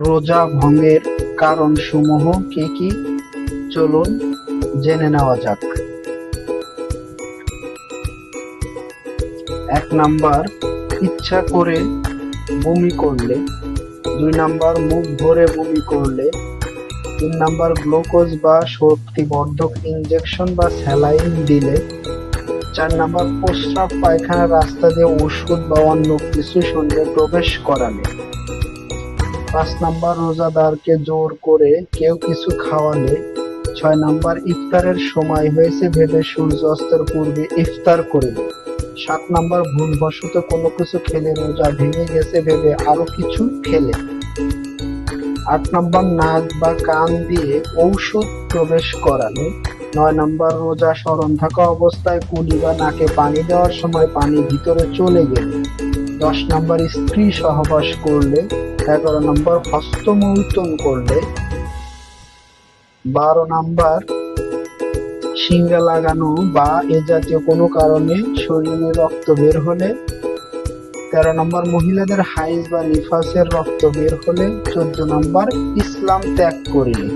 রোজা ভঙ্গের কারণসমূহ কি কি? চলুন জেনে নেওয়া যাক। এক নাম্বার, ইচ্ছা করে বমি করলে। দুই নাম্বার, মুখ ভরে বমি করলে। তিন নাম্বার, গ্লুকোজ বা শক্তিবর্ধক ইনজেকশন বা স্যালাইন দিলে। চার নাম্বার, প্রস্রাব পায়খানার রাস্তা দিয়ে ওষুধ বা অন্য কিছু শরীরে প্রবেশ করালে। পাঁচ নাম্বার রোজাদারকে জোর করে কেউ কিছু খাওয়ালে ছয় নাম্বার ইফতারের সময় হয়েছে ভেবে সূর্য অস্তের পূর্বে ইফতার করলে সাত নাম্বার ভুলবশত কোনো কিছু খেলে রোজা ভেঙে গেছে ভেবে আরও কিছু খেলে। আট নাম্বার নাক বা কান দিয়ে ঔষধ প্রবেশ করালে নয় নাম্বার রোজা স্মরণ থাকা অবস্থায় কুলি বা নাকে পানি দেওয়ার সময় পানি ভিতরে চলে গেলে। দশ নাম্বার স্ত্রী সহবাস করলে, এগারো নম্বর হস্তমৈথুন করলে, বারো নাম্বার সিঙ্গা লাগানো বা এ জাতীয় কোনো কারণে শরীরে রক্ত বের হলে, তেরো নম্বর মহিলাদের হাইজ বা নিফাসের রক্ত বের হলে, চোদ্দ নম্বর ইসলাম ত্যাগ করিলে।